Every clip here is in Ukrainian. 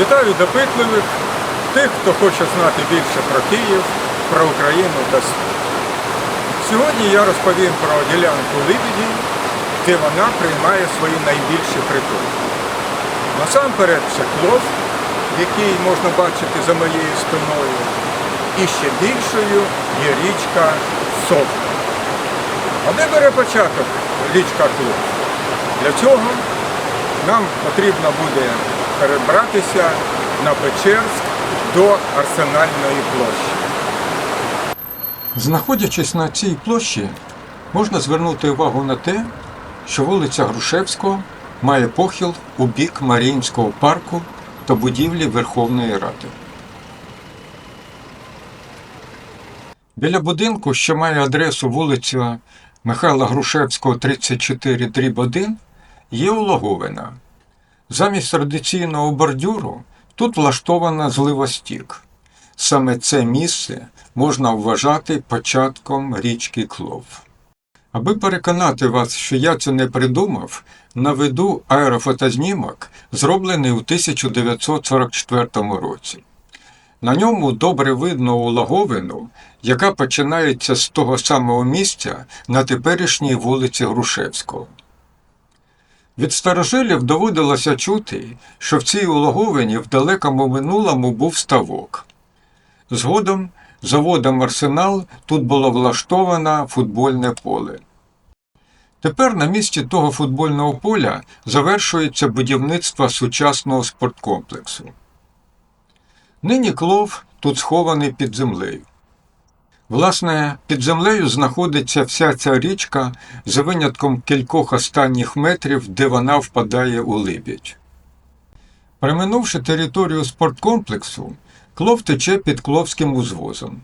Вітаю допитливих, тих, хто хоче знати більше про Київ, про Україну та світ. Сьогодні я розповім про ділянку Либіді, де вона приймає свої найбільші притулки. Насамперед це клов, який можна бачити за моєю спиною, і ще більшою є річка Совка. А де бере початок річка Клов? Для цього нам потрібно буде перебратися на Печерськ до Арсенальної площі. Знаходячись на цій площі, можна звернути увагу на те, що вулиця Грушевського має похил у бік Маріїнського парку та будівлі Верховної Ради. Біля будинку, що має адресу вулиця Михайла Грушевського, 34 1, є улоговина. Замість традиційного бордюру тут влаштована зливостік. Саме це місце можна вважати початком річки Клов. Аби переконати вас, що я це не придумав, наведу аерофотознімок, зроблений у 1944 році. На ньому добре видно улаговину, яка починається з того самого місця на теперішній вулиці Грушевського. Від старожилів доводилося чути, що в цій улаговині в далекому минулому був ставок. Згодом заводом Арсенал тут було влаштовано футбольне поле. Тепер на місці того футбольного поля завершується будівництво сучасного спорткомплексу. Нині клов тут схований під землею. Власне, під землею знаходиться вся ця річка за винятком кількох останніх метрів, де вона впадає у Либідь. Переминувши територію спорткомплексу, клов тече під Кловським узвозом.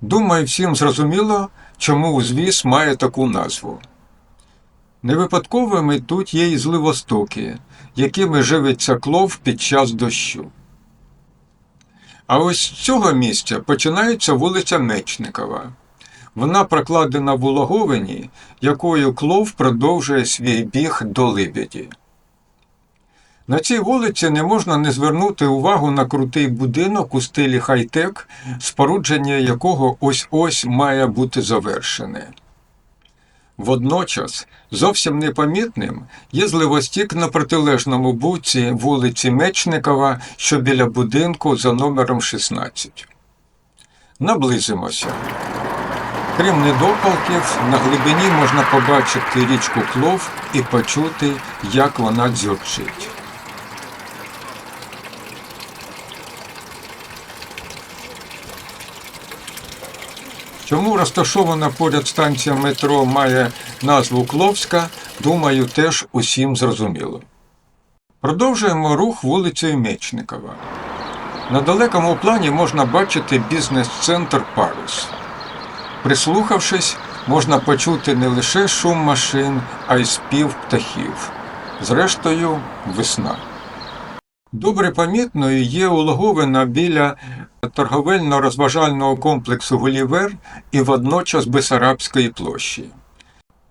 Думаю, всім зрозуміло, чому узвіз має таку назву. Невипадковими тут є і зливостоки, якими живиться клов під час дощу. А ось з цього місця починається вулиця Мечникова. Вона прокладена в улоговині, якою клов продовжує свій біг до Либіді. На цій вулиці не можна не звернути увагу на крутий будинок у стилі хай-тек, спорудження якого ось-ось має бути завершене. Водночас зовсім непомітним є зливостік на протилежному буці вулиці Мечникова, що біля будинку за номером 16. Наблизимося. Крім недопалків, на глибині можна побачити річку Клов і почути, як вона дзюрчить. Чому розташована поряд станція метро має назву Кловська, думаю, теж усім зрозуміло. Продовжуємо рух вулицею Мечникова. На далекому плані можна бачити бізнес-центр Парус. Прислухавшись, можна почути не лише шум машин, а й спів птахів. Зрештою, весна. Добре помітною є улоговина біля торговельно-розважального комплексу Гулівер і водночас Бесарабської площі.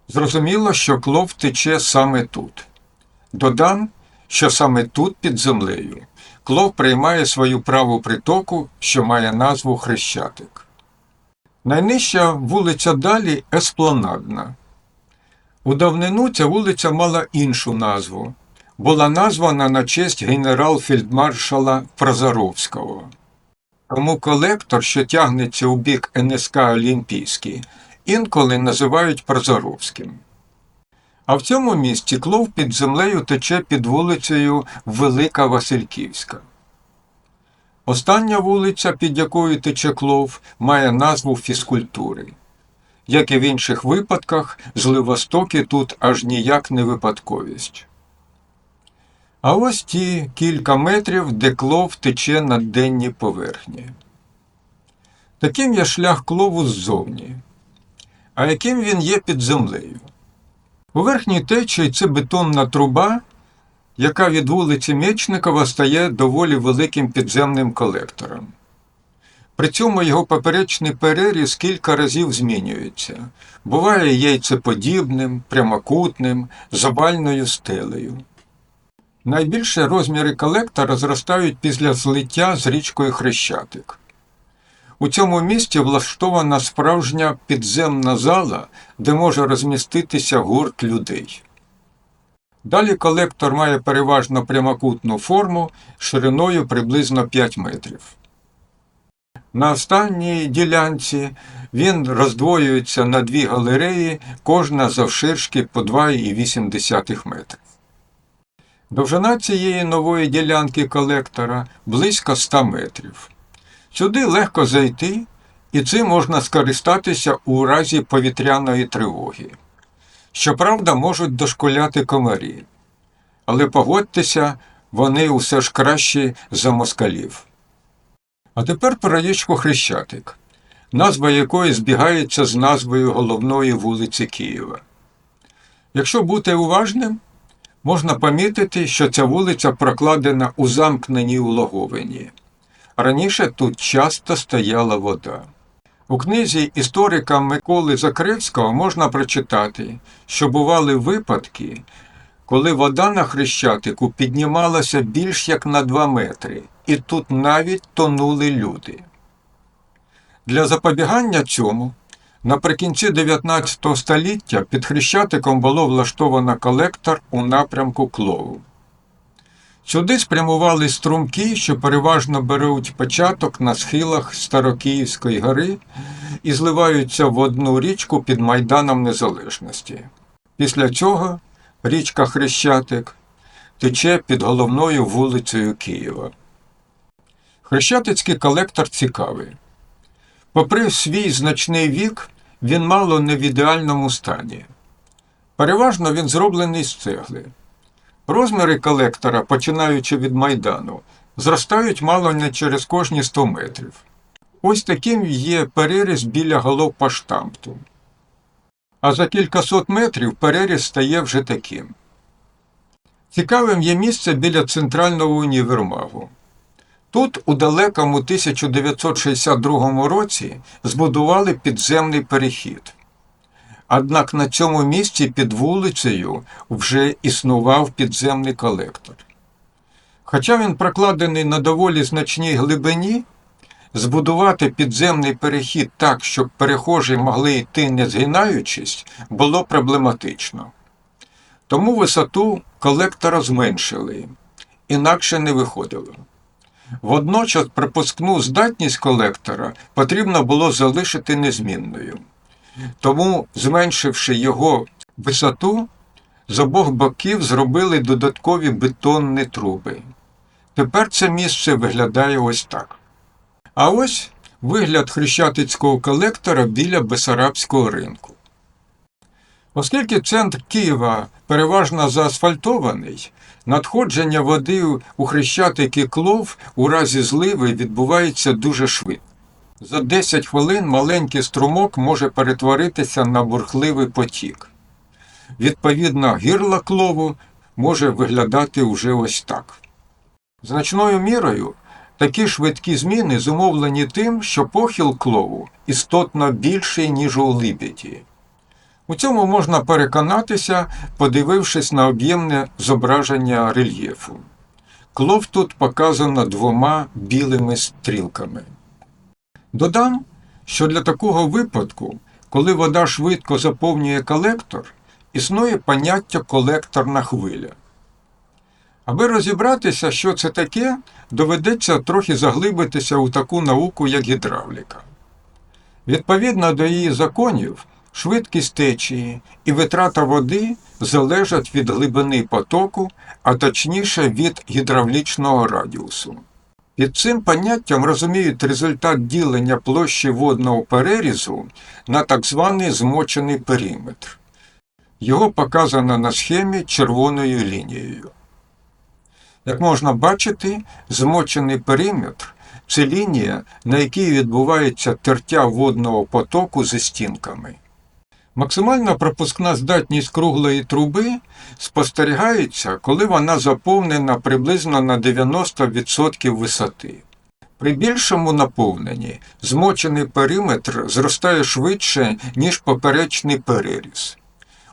Зрозуміло, що клов тече саме тут. Додам, що саме тут під землею клов приймає свою праву притоку, що має назву Хрещатик. Найнижча вулиця далі Еспланадна. У давнину ця вулиця мала іншу назву була названа на честь генерал-фельдмаршала Прозоровського. Тому колектор, що тягнеться у бік НСК Олімпійський, інколи називають Прозоровським. А в цьому місці клов під землею тече під вулицею Велика Васильківська. Остання вулиця, під якою тече клов, має назву фізкультури. Як і в інших випадках, зливостоки тут аж ніяк не випадковість. А ось ті кілька метрів, де клов тече на денній поверхні. Таким є шлях клову ззовні. А яким він є під землею? У верхній течії це бетонна труба, яка від вулиці Мечникова стає доволі великим підземним колектором. При цьому його поперечний переріз кілька разів змінюється. Буває яйцеподібним, прямокутним, з овальною стелею. Найбільше розміри колектора зростають після злиття з річкою Хрещатик. У цьому місці влаштована справжня підземна зала, де може розміститися гурт людей. Далі колектор має переважно прямокутну форму шириною приблизно 5 метрів. На останній ділянці він роздвоюється на дві галереї, кожна завширшки по 2,8 метрів. Довжина цієї нової ділянки колектора близько 100 метрів. Сюди легко зайти, і цим можна скористатися у разі повітряної тривоги. Щоправда, можуть дошкуляти комарі, але погодьтеся, вони усе ж кращі за москалів. А тепер про річку Хрещатик, назва якої збігається з назвою головної вулиці Києва. Якщо бути уважним, можна помітити, що ця вулиця прокладена у замкненій улоговині. Раніше тут часто стояла вода. У книзі історика Миколи Закревського можна прочитати, що бували випадки, коли вода на хрещатику піднімалася більш як на 2 метри, і тут навіть тонули люди. Для запобігання цьому наприкінці 19 століття під хрещатиком було влаштовано колектор у напрямку Клову. Сюди спрямували струмки, що переважно беруть початок на схилах Старокиївської гори і зливаються в одну річку під Майданом Незалежності. Після цього річка Хрещатик тече під головною вулицею Києва. Хрещатицький колектор цікавий. Попри свій значний вік, він мало не в ідеальному стані. Переважно він зроблений з цегли. Розміри колектора, починаючи від майдану, зростають мало не через кожні 100 метрів. Ось таким є переріз біля голов головпоштамту. А за кількасот метрів переріз стає вже таким. Цікавим є місце біля центрального універмагу. Тут у далекому 1962 році збудували підземний перехід. Однак на цьому місці під вулицею вже існував підземний колектор. Хоча він прокладений на доволі значній глибині, збудувати підземний перехід так, щоб перехожі могли йти не згинаючись, було проблематично. Тому висоту колектора зменшили, інакше не виходило. Водночас пропускну здатність колектора потрібно було залишити незмінною. Тому, зменшивши його висоту, з обох боків зробили додаткові бетонні труби. Тепер це місце виглядає ось так. А ось вигляд хрещатицького колектора біля Бесарабського ринку. Оскільки центр Києва переважно заасфальтований, надходження води у хрещатики клов у разі зливи відбувається дуже швидко. За 10 хвилин маленький струмок може перетворитися на бурхливий потік. Відповідно, гірла клову може виглядати уже ось так. Значною мірою такі швидкі зміни зумовлені тим, що похил клову істотно більший, ніж у либеді. У цьому можна переконатися, подивившись на об'ємне зображення рельєфу. Клов тут показано двома білими стрілками. Додам, що для такого випадку, коли вода швидко заповнює колектор, існує поняття колекторна хвиля. Аби розібратися, що це таке, доведеться трохи заглибитися у таку науку, як гідравліка. Відповідно до її законів, швидкість течії і витрата води залежать від глибини потоку, а точніше від гідравлічного радіусу. Під цим поняттям розуміють результат ділення площі водного перерізу на так званий змочений периметр. Його показано на схемі червоною лінією. Як можна бачити, змочений периметр це лінія, на якій відбувається тертя водного потоку зі стінками. Максимальна пропускна здатність круглої труби спостерігається, коли вона заповнена приблизно на 90% висоти. При більшому наповненні змочений периметр зростає швидше, ніж поперечний переріз.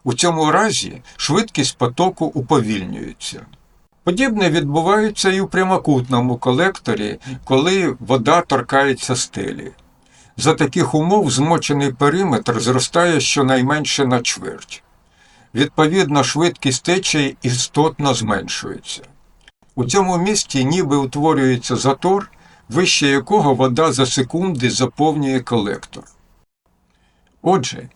У цьому разі швидкість потоку уповільнюється. Подібне відбувається і у прямокутному колекторі, коли вода торкається стелі. За таких умов змочений периметр зростає щонайменше на чверть. Відповідно, швидкість течії істотно зменшується. У цьому місці ніби утворюється затор, вище якого вода за секунди заповнює колектор. Отже,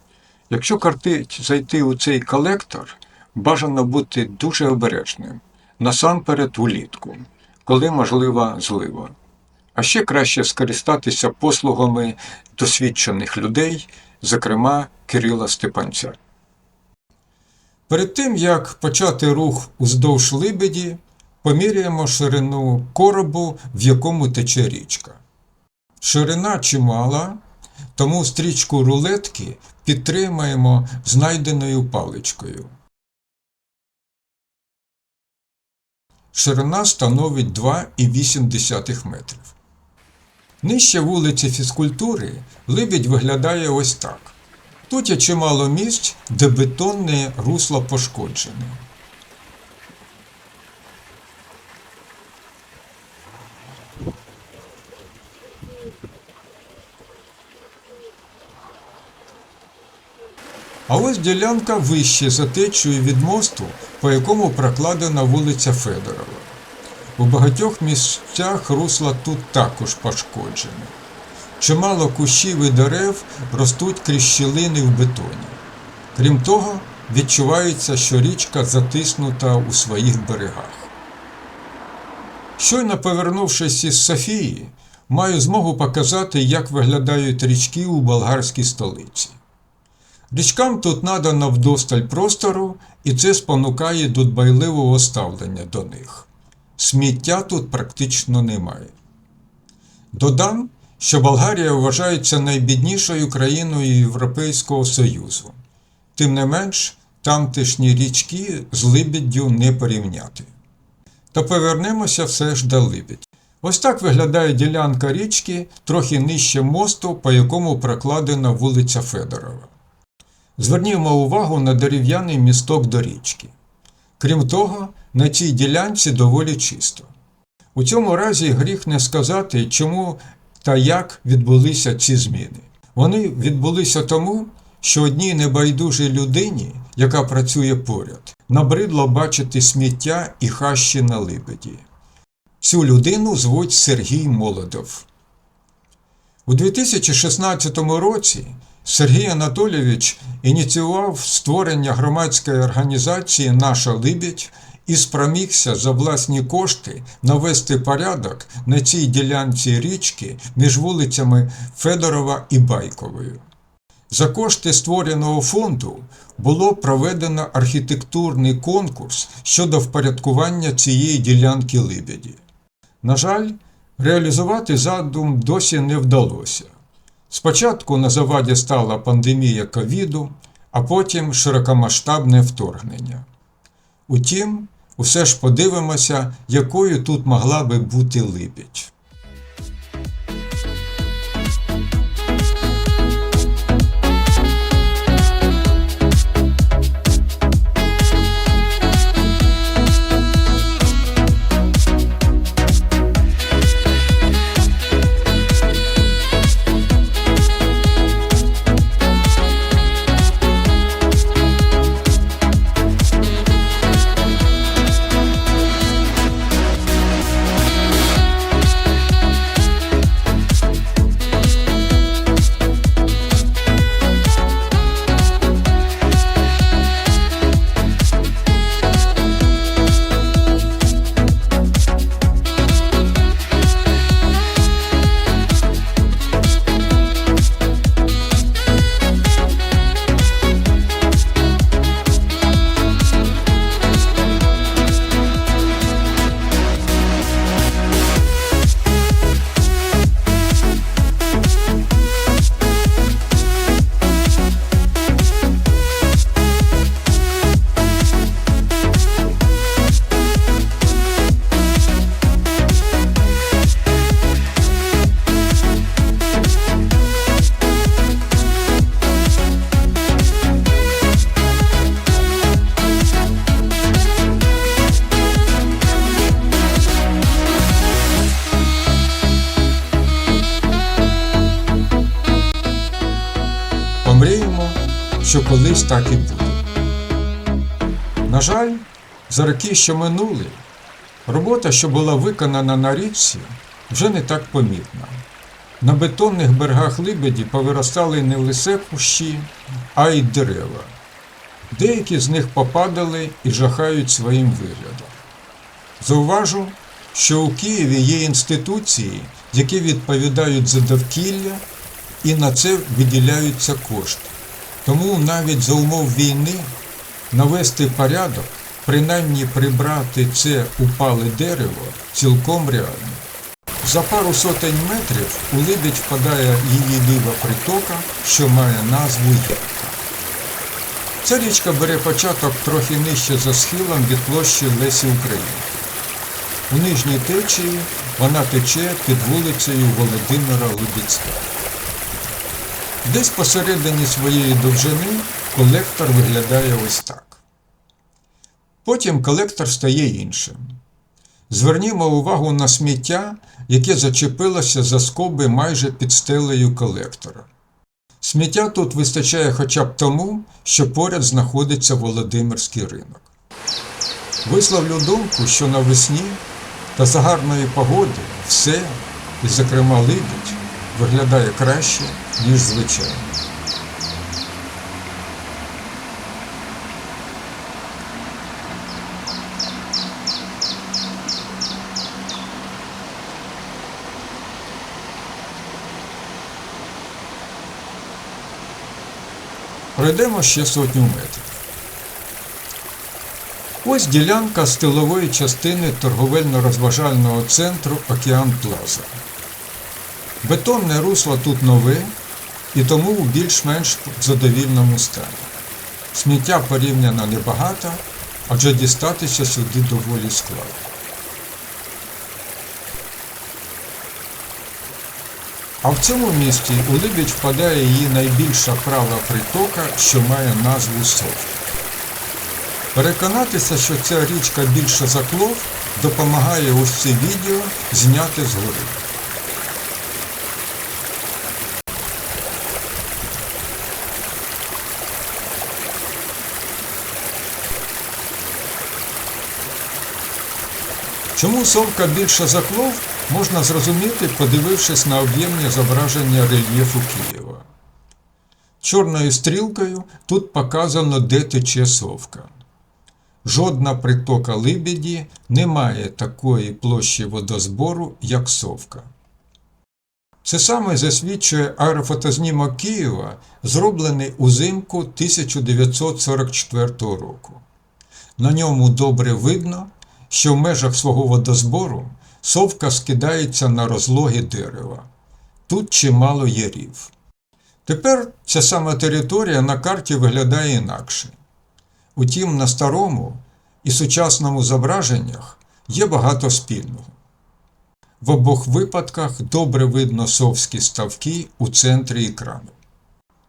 якщо картить зайти у цей колектор, бажано бути дуже обережним, насамперед улітку, коли можлива злива. А ще краще скористатися послугами досвідчених людей, зокрема Кирила Степанця. Перед тим, як почати рух уздовж либеді, поміряємо ширину коробу, в якому тече річка. Ширина чимала, тому стрічку рулетки підтримаємо знайденою паличкою. Ширина становить 2,8 метрів. Нижче вулиці фізкультури Либідь виглядає ось так. Тут є чимало місць, де бетонне русло пошкоджене. А ось ділянка вище за течією від мосту, по якому прокладена вулиця Федорова. У багатьох місцях русла тут також пошкоджені. Чимало кущів і дерев ростуть крізь щілини в бетоні. Крім того, відчувається, що річка затиснута у своїх берегах. Щойно повернувшись із Софії, маю змогу показати, як виглядають річки у болгарській столиці. Річкам тут надано вдосталь простору, і це спонукає до дбайливого ставлення до них. Сміття тут практично немає. Додам, що Болгарія вважається найбіднішою країною Європейського Союзу. Тим не менш, тамтешні річки з Либіддю не порівняти. То повернемося все ж до Либідь. Ось так виглядає ділянка річки трохи нижче мосту, по якому прокладена вулиця Федорова. Звернімо увагу на дерев'яний місток до річки. Крім того, на цій ділянці доволі чисто. У цьому разі гріх не сказати, чому та як відбулися ці зміни. Вони відбулися тому, що одній небайдужій людині, яка працює поряд, набридло бачити сміття і хащі на либеді. Цю людину звуть Сергій Молодов. У 2016 році Сергій Анатолійович ініціював створення громадської організації Наша Либідь і спромігся за власні кошти навести порядок на цій ділянці річки між вулицями Федорова і Байковою. За кошти створеного фонду було проведено архітектурний конкурс щодо впорядкування цієї ділянки Либеді. На жаль, реалізувати задум досі не вдалося. Спочатку на заваді стала пандемія ковіду, а потім широкомасштабне вторгнення. Утім, усе ж подивимося, якою тут могла би бути Либідь. Що колись так і буде. На жаль, за роки, що минули, робота, що була виконана на річці, вже не так помітна. На бетонних берегах Либеді повиростали не лише кущі, а й дерева. Деякі з них попадали і жахають своїм виглядом. Зауважу, що у Києві є інституції, які відповідають за довкілля, і на це виділяються кошти. Тому навіть за умов війни навести порядок, принаймні прибрати це упале дерево цілком реально. За пару сотень метрів у Либідь впадає її ліва притока, що має назву Ярка. Ця річка бере початок трохи нижче за схилом від площі Лесі України. У нижній течії вона тече під вулицею Володимира Лубіцька. Десь посередині своєї довжини колектор виглядає ось так. Потім колектор стає іншим. Звернімо увагу на сміття, яке зачепилося за скоби майже під стелею колектора. Сміття тут вистачає хоча б тому, що поряд знаходиться Володимирський ринок. Висловлю думку, що навесні та за гарної погоди все, і зокрема Либідь, виглядає краще, ніж звичайно. Пройдемо ще сотню метрів. Ось ділянка з тилової частини торговельно-розважального центру Океан Плаза. Бетонне русло тут нове і тому у більш-менш задовільному стані. Сміття порівняно небагато, адже дістатися сюди доволі складно. А в цьому місті у Либідь впадає її найбільша права притока, що має назву Совка. Переконатися, що ця річка більше за Клов, допомагає ось це відео зняти згори. Чому совка більше за Клов, можна зрозуміти, подивившись на об'ємні зображення рельєфу Києва. Чорною стрілкою тут показано, де тече совка. Жодна притока Либіді не має такої площі водозбору, як совка. Це саме засвідчує аерофотознімок Києва, зроблений узимку 1944 року. На ньому добре видно, що в межах свого водозбору совка скидається на розлоги дерева. Тут чимало ярів. Тепер ця сама територія на карті виглядає інакше. Утім, на старому і сучасному зображеннях є багато спільного. В обох випадках добре видно совські ставки у центрі екрану.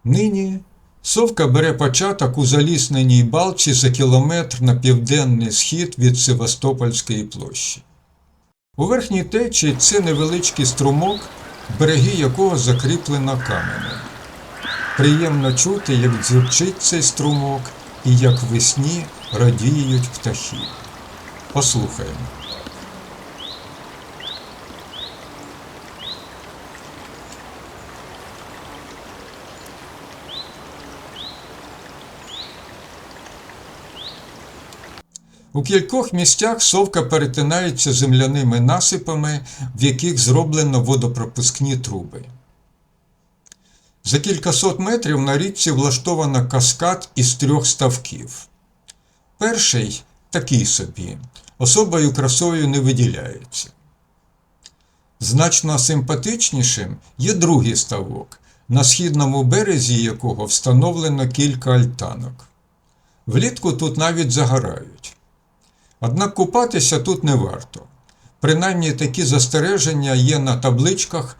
Нині совка бере початок у залісненій балці за кілометр на південний схід від Севастопольської площі. У верхній течії це невеличкий струмок, береги якого закріплено каменем. Приємно чути, як дзюрчить цей струмок і як весні радіють птахи. Послухаємо. У кількох місцях совка перетинається земляними насипами, в яких зроблено водопропускні труби. За кількасот метрів на річці влаштовано каскад із трьох ставків. Перший такий собі, особою красою не виділяється. Значно симпатичнішим є другий ставок, на східному березі якого встановлено кілька альтанок. Влітку тут навіть загорають. Однак купатися тут не варто. Принаймні такі застереження є на табличках,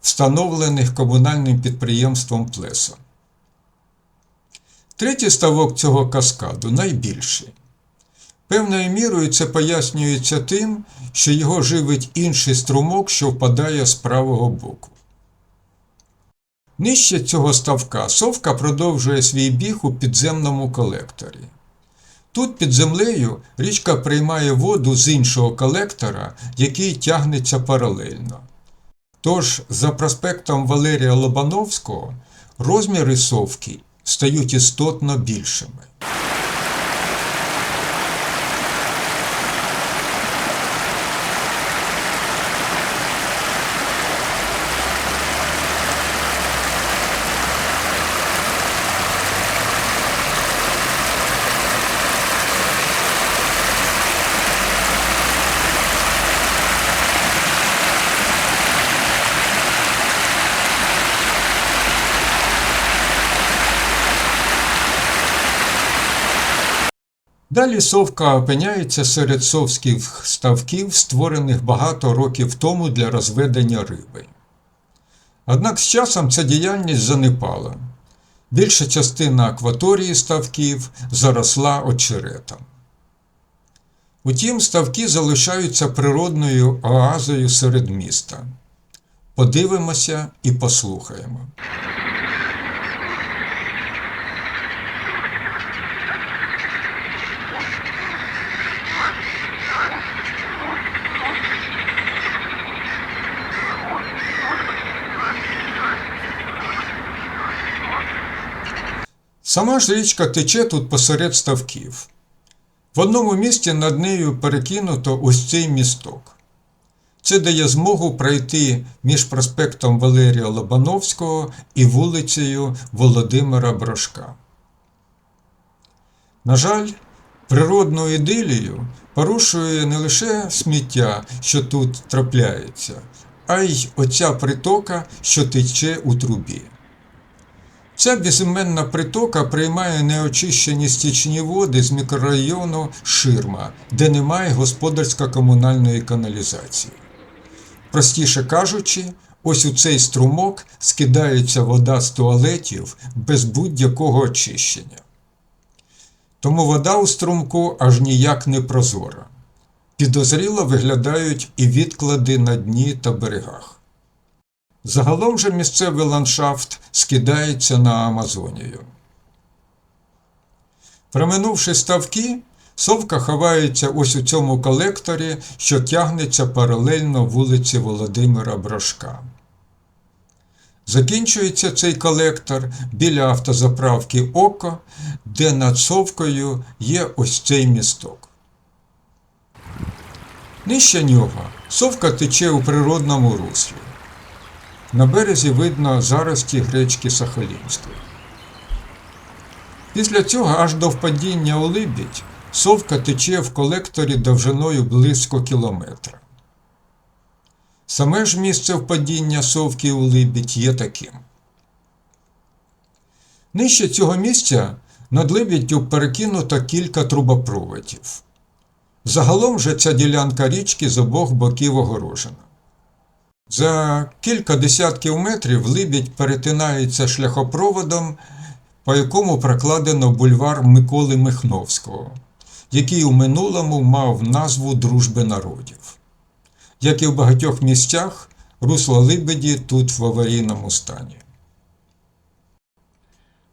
встановлених комунальним підприємством Плеса. Третій ставок цього каскаду найбільший. Певною мірою це пояснюється тим, що його живить інший струмок, що впадає з правого боку. Нижче цього ставка совка продовжує свій біг у підземному колекторі. Тут під землею річка приймає воду з іншого колектора, який тягнеться паралельно. Тож, за проспектом Валерія Лобановського, розміри совки стають істотно більшими. Далі совка опиняється серед совських ставків, створених багато років тому для розведення риби. Однак з часом ця діяльність занепала. Більша частина акваторії ставків заросла очеретом. Утім, ставки залишаються природною оазою серед міста. Подивимося і послухаємо. Сама ж річка тече тут посеред ставків. В одному місці над нею перекинуто ось цей місток. Це дає змогу пройти між проспектом Валерія Лобановського і вулицею Володимира Брошка. На жаль, природну ідилію порушує не лише сміття, що тут трапляється, а й оця притока, що тече у трубі. Ця безіменна притока приймає неочищені стічні води з мікрорайону Ширма, де немає господарсько-комунальної каналізації. Простіше кажучи, ось у цей струмок скидається вода з туалетів без будь-якого очищення. Тому вода у струмку аж ніяк не прозора. Підозріло виглядають і відклади на дні та берегах. Загалом же місцевий ландшафт скидається на Амазонію. Проминувши ставки, совка ховається ось у цьому колекторі, що тягнеться паралельно вулиці Володимира Брошка. Закінчується цей колектор біля автозаправки Око, де над совкою є ось цей місток. Нижче нього совка тече у природному руслі. На березі видно зарості гречки Сахалінської. Після цього аж до впадіння у Либідь совка тече в колекторі довжиною близько кілометра. Саме ж місце впадіння совки у Либідь є таким. Нижче цього місця над Либіддю перекинуто кілька трубопроводів. Загалом же ця ділянка річки з обох боків огорожена. За кілька десятків метрів Либідь перетинається шляхопроводом, по якому прокладено бульвар Миколи Михновського, який у минулому мав назву Дружби народів. Як і в багатьох місцях, русло Либеді тут в аварійному стані.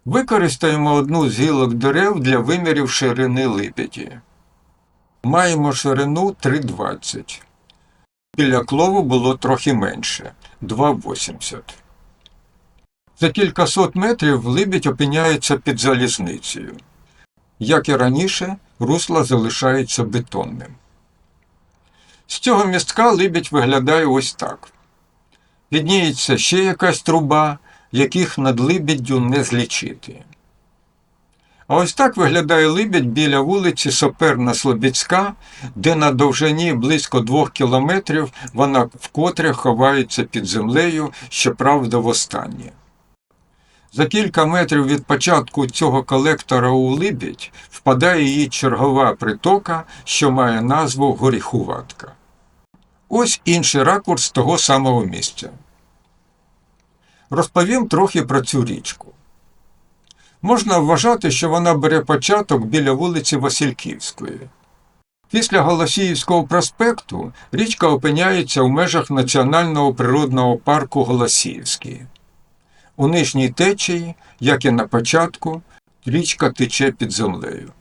Використаємо одну з гілок дерев для вимірів ширини Либеді. Маємо ширину 3,20. Біля клову було трохи менше 2,80. За кількасот метрів либідь опиняється під залізницею. Як і раніше, русло залишається бетонним. З цього містка либідь виглядає ось так. Відніється ще якась труба, яких над либіддю не злічити. А ось так виглядає Либідь біля вулиці Соперна Слобідська, де на довжині близько двох кілометрів вона вкотре ховається під землею, щоправда, востаннє. За кілька метрів від початку цього колектора у Либідь впадає її чергова притока, що має назву Горіхуватка. Ось інший ракурс того самого місця. Розповім трохи про цю річку. Можна вважати, що вона бере початок біля вулиці Васильківської. Після Голосіївського проспекту річка опиняється в межах Національного природного парку Голосіївський. У нижній течії, як і на початку, річка тече під землею.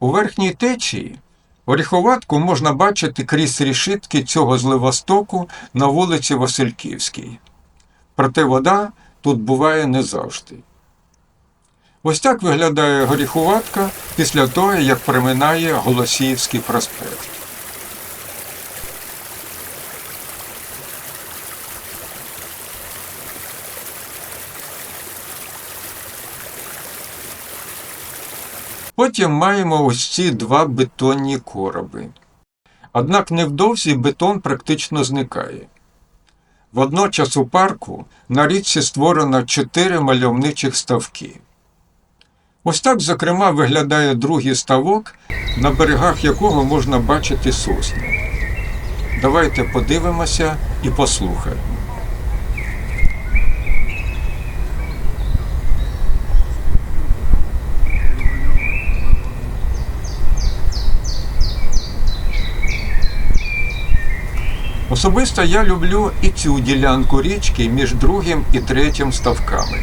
У верхній течії оріховатку можна бачити крізь рішитки цього зливостоку на вулиці Васильківській. Проте вода тут буває не завжди. Ось так виглядає горіхуватка після того, як проминає Голосіївський проспект. Потім маємо ось ці два бетонні короби. Однак невдовзі бетон практично зникає. Водночас у парку на річці створено чотири мальовничих ставки. Ось так, зокрема, виглядає другий ставок, на берегах якого можна бачити сосни. Давайте подивимося і послухаємо. Особисто я люблю і цю ділянку річки між другим і третім ставками.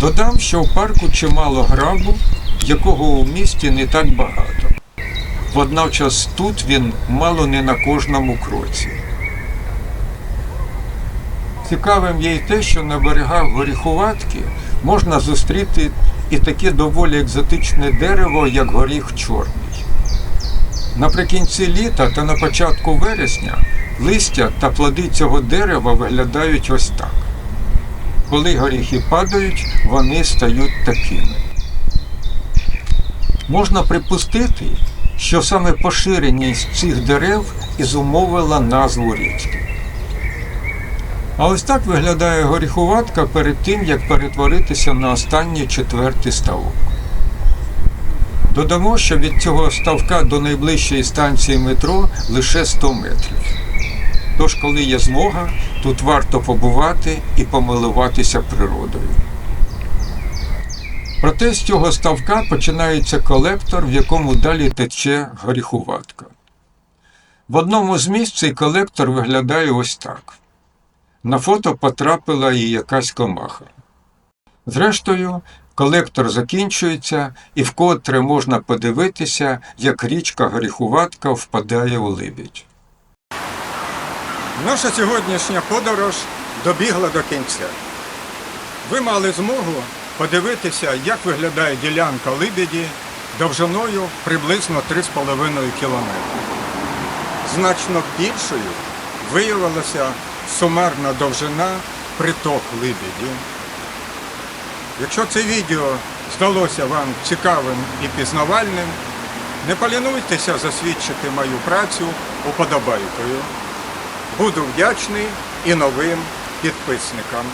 Додам, що в парку чимало грабу, якого у місті не так багато. Водночас тут він мало не на кожному кроці. Цікавим є й те, що на берегах горіхуватки можна зустріти і таке доволі екзотичне дерево, як горіх чорний. Наприкінці літа та на початку вересня листя та плоди цього дерева виглядають ось так. Коли горіхи падають, вони стають такими. Можна припустити, що саме поширеність цих дерев і зумовила назву річки. А ось так виглядає горіхуватка перед тим, як перетворитися на останній четвертий ставок. Додамо, що від цього ставка до найближчої станції метро лише 100 метрів. Тож, коли є змога, тут варто побувати і помилуватися природою. Проте з цього ставка починається колектор, в якому далі тече горіхуватка. В одному з місць цей колектор виглядає ось так. На фото потрапила і якась комаха. Зрештою, колектор закінчується, і вкотре можна подивитися, як річка Горіхуватка впадає у Либідь. Наша сьогоднішня подорож добігла до кінця. Ви мали змогу подивитися, як виглядає ділянка Либіді довжиною приблизно 3,5 кілометри. Значно більшою виявилася сумарна довжина приток Либіді. Якщо це відео здалося вам цікавим і пізнавальним, не полінуйтеся засвідчити мою працю уподобайкою. Буду вдячний і новим підписникам.